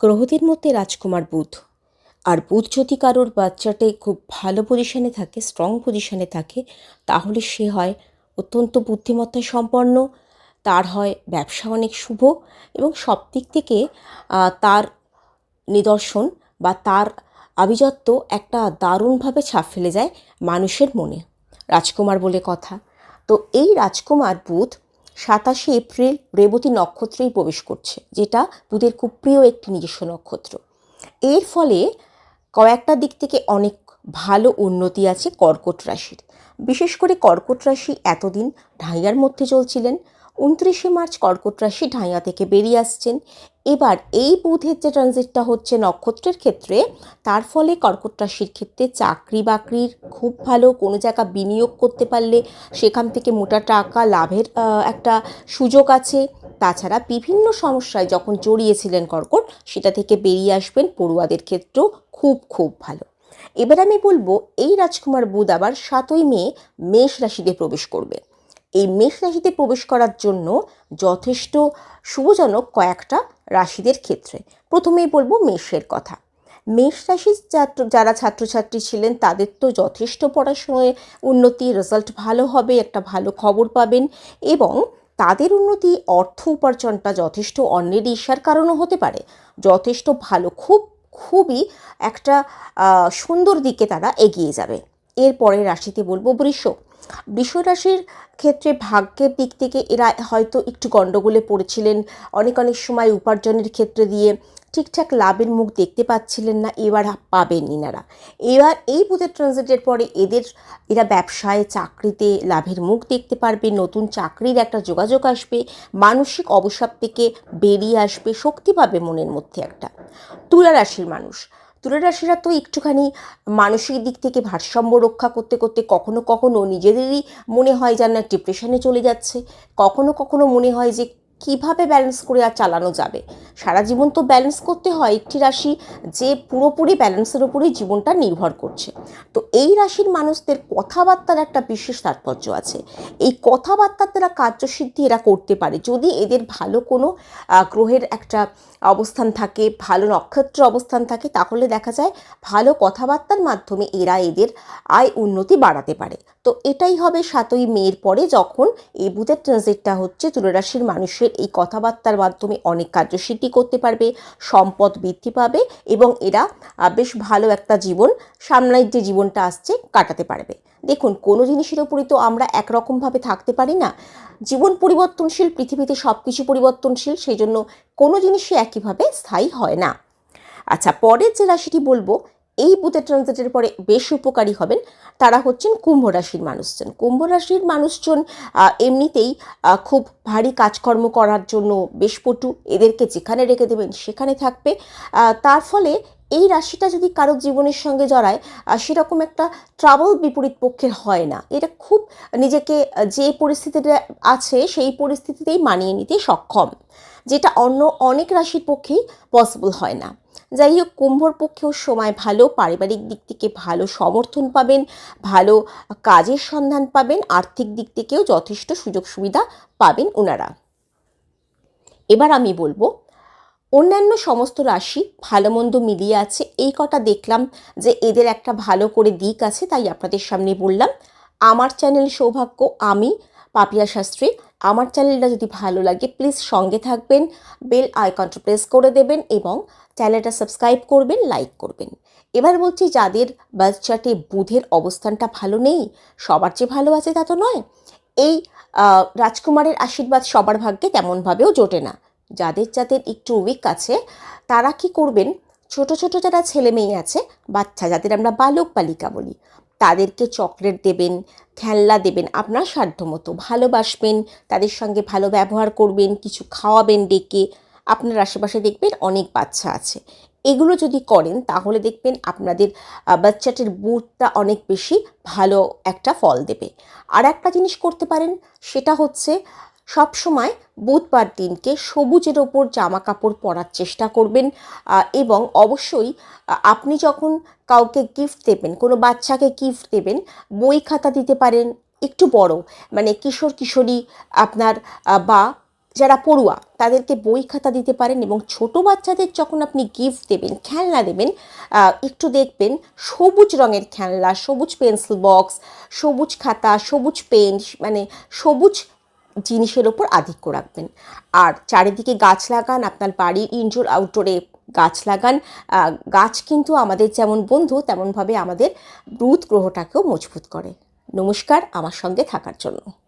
গ্রহদের মধ্যে রাজকুমার বুধ। আর বুধ যদি কারোর বাচ্চাটে খুব ভালো পজিশনে থাকে স্ট্রং পজিশনে থাকে, তাহলে সে হয় অত্যন্ত বুদ্ধিমত্তা সম্পন্ন, তার হয় ব্যবসা অনেক শুভ এবং সব দিক থেকে তার নিদর্শন বা তার আভিজাত্য একটা দারুণভাবে ছাপ ফেলে যায় মানুষের মনে। রাজকুমার বলে কথা। তো এই রাজকুমার বুধ সাতাশে এপ্রিল রেবতী নক্ষত্রেই প্রবেশ করছে, যেটা বুধের খুব প্রিয় একটি নিজস্ব নক্ষত্র। এর ফলে কয়েকটা দিক থেকে অনেক ভালো উন্নতি আছে কর্কট রাশির। বিশেষ করে কর্কট রাশি এতদিন ঢাইয়ার মধ্যে চলছিলেন উনত্রিশে মার্চ কর্কট রাশি ঢাইয়া থেকে বেরিয়ে আসছেন। এবার এই বুধের যে ট্রানজিটটা হচ্ছে নক্ষত্রের ক্ষেত্রে, তার ফলে কর্কট রাশির ক্ষেত্রে চাকরি বাকরির খুব ভালো, কোনো জায়গা বিনিয়োগ করতে পারলে সেখান থেকে মোটা টাকা, লাভের একটা সুযোগ আছে। তাছাড়া বিভিন্ন সমস্যায় যখন জড়িয়েছিলেন কর্কট, সেটা থেকে বেরিয়ে আসবেন পড়ুয়াদের ক্ষেত্রেও খুব খুব ভালো। এবার আমি বলব, এই রাজকুমার বুধ আবার সাতই মে মেষ রাশিতে প্রবেশ করবে। এই মেষ রাশিতে প্রবেশ করার জন্য যথেষ্ট শুভজনক কয়েকটা রাশিদের ক্ষেত্রে। প্রথমেই বলব মেষের কথা। মেষ রাশির যারা ছাত্রছাত্রী ছিলেন, তাদের তো যথেষ্ট পড়াশোনায় উন্নতি রেজাল্ট ভালো হবে, একটা ভালো খবর পাবেন এবং তাদের উন্নতি, অর্থ উপার্জনটা যথেষ্ট অন্যের ঈর্ষার কারণও হতে পারে। যথেষ্ট ভালো, খুব, খুবই একটা সুন্দর দিকে তারা এগিয়ে যাবে। এরপরে রাশিতে বলব বৃষ। রাশির ক্ষেত্রে ভাগ্যের দিক থেকে এরা হয়তো একটু গণ্ডগোলে পড়েছিলেন। অনেক অনেক সময় উপার্জনের ক্ষেত্রে দিয়ে ঠিকঠাক লাভের মুখ দেখতে পাচ্ছিলেন না, এবার পাবেন ইনারা। এবার এই বুধের ট্রানজিটের পরে এদের, এরা ব্যবসায়, চাকরিতে লাভের মুখ দেখতে পারবে, নতুন চাকরির একটা যোগাযোগ আসবে, মানসিক অবসাদ থেকে বেরিয়ে আসবে, শক্তি পাবে মনের মধ্যে একটা। তুলা রাশির মানুষ তুলা রাশিরা তো একটুখানি মানসিক দিক থেকে ভারসাম্য রক্ষা করতে করতে কখনো কখনো নিজেদেরই মনে হয় যেন ডিপ্রেশনে চলে যাচ্ছে। কখনো কখনো মনে হয় যে কীভাবে ব্যালেন্স করে আর চালানো যাবে? সারা জীবন তো ব্যালেন্স করতে হয়, একটি রাশি যে পুরোপুরি ব্যালেন্সের উপরেই জীবনটা নির্ভর করছে। তো এই রাশির মানুষদের কথাবার্তার একটা বিশেষ তাৎপর্য আছে। এই কথাবার্তার দ্বারা কার্যসিদ্ধি এরা করতে পারে। যদি এদের ভালো কোনো গ্রহের একটা অবস্থান থাকে, ভালো নক্ষত্র অবস্থান থাকে, তাহলে দেখা যায় ভালো কথাবার্তার মাধ্যমে এরা এদের আয় উন্নতি বাড়াতে পারে। তো এটাই হবে সাতই মেয়ের পরে যখন এই বুধের ট্রানজিটটা হচ্ছে তুলারাশির মানুষের এই কথাবার্তার মাধ্যমে অনেক কার্যসিদ্ধি করতে পারবে, সম্পদ বৃদ্ধি পাবে এবং এরা বেশ ভালো একটা জীবন, সামনের যে জীবনটা আসছে কাটাতে পারবে। দেখুন, কোনো জিনিসের উপরই তো আমরা একরকমভাবে থাকতে পারি না। জীবন পরিবর্তনশীল, পৃথিবীতে সব কিছু পরিবর্তনশীল, সেই জন্য কোনো জিনিসই একইভাবে স্থায়ী হয় না। আচ্ছা পরের যে রাশিটি বলব এই বুথের ট্রানজিটের পরে বেশ উপকারী হবেন। তারা হচ্ছেন কুম্ভ রাশির মানুষজন। কুম্ভ রাশির মানুষজন এমনিতেই খুব ভারী কাজকর্ম করার জন্য বেশ পটু। এদেরকে যেখানে রেখে দেবেন সেখানে থাকবে। তার ফলে এই রাশিটা যদি কারও জীবনের সঙ্গে জড়ায় সেরকম একটা ট্রাবল বিপরীত পক্ষের হয় না। এটা খুব নিজেকে যে পরিস্থিতিতে আছে, সেই পরিস্থিতিতেই মানিয়ে নিতে সক্ষম। যেটা অন্য অনেক রাশির পক্ষেই পসিবল হয় না। যাই হোক কুম্ভর পক্ষেও সময় ভালো, পারিবারিক দিক থেকে ভালো সমর্থন পাবেন, ভালো কাজের সন্ধান পাবেন, আর্থিক দিক থেকেও যথেষ্ট সুযোগ সুবিধা পাবেন ওনারা এবার আমি বলব, অন্যান্য সমস্ত রাশি ভালো মন্দ মিলিয়ে আছে, এই কটা দেখলাম যে এদের একটা ভালো করে দিক আছে, তাই আপনাদের সামনে বললাম। আমার চ্যানেল সৌভাগ্য, আমি পাপিয়া শাস্ত্রী। আমার চ্যানেলটা যদি ভালো লাগে প্লিজ সঙ্গে থাকবেন বেল আইকনটা প্রেস করে দেবেন এবং চ্যানেলটা সাবস্ক্রাইব করবেন লাইক করবেন। এবার বলছি, যাদের বার্থ চার্টে বুধের অবস্থানটা ভালো নেই, সবার যে ভালো আছে তা তো নয়, এই রাজকুমারের আশীর্বাদ সবার ভাগ্যে তেমনভাবেও জোটে না। যাদের যাদের একটু উইক আছে, তারা কি করবেন? ছোট ছোট যারা ছেলে মেয়ে আছে, বাচ্চা যাদের আমরা বালক বালিকা বলি তাদেরকে চকলেট দেবেন, খেলনা দেবেন, আপনার সাধ্যমতো ভালোবাসবেন, তাদের সঙ্গে ভালো ব্যবহার করবেন, কিছু খাওয়াবেন ডেকে, আপনার আশেপাশে দেখবেন অনেক বাচ্চা আছে। এগুলো যদি করেন তাহলে দেখবেন আপনাদের বাচ্চাটির বুটটা অনেক বেশি ভালো একটা ফল দেবে। আর একটা জিনিস করতে পারেন, সেটা হচ্ছে সব সময় বুধবার দিনকে সবুজের ওপর জামা কাপড় পরার চেষ্টা করবেন এবং অবশ্যই আপনি যখন কাউকে গিফট দেবেন, কোনো বাচ্চাকে গিফট দেবেন, বই খাতা দিতে পারেন, একটু বড় মানে কিশোর কিশোরী আপনার বা যারা পড়ুয়া, তাদেরকে বই খাতা দিতে পারেন এবং ছোট বাচ্চাদের যখন আপনি গিফট দেবেন, খেলনা দেবেন একটু দেখবেন সবুজ রঙের খেলনা, সবুজ পেন্সিল বক্স সবুজ খাতা, সবুজ পেন মানে সবুজ জিনিসের ওপর আধিক্য রাখবেন। আর চারিদিকে গাছ লাগান, আপনার বাড়ির ইনডোর আউটডোরে গাছ লাগান। গাছ কিন্তু আমাদের যেমন বন্ধু, তেমনভাবে আমাদের রুদ গ্রহটাকেও মজবুত করে। নমস্কার, আমার সঙ্গে থাকার জন্য।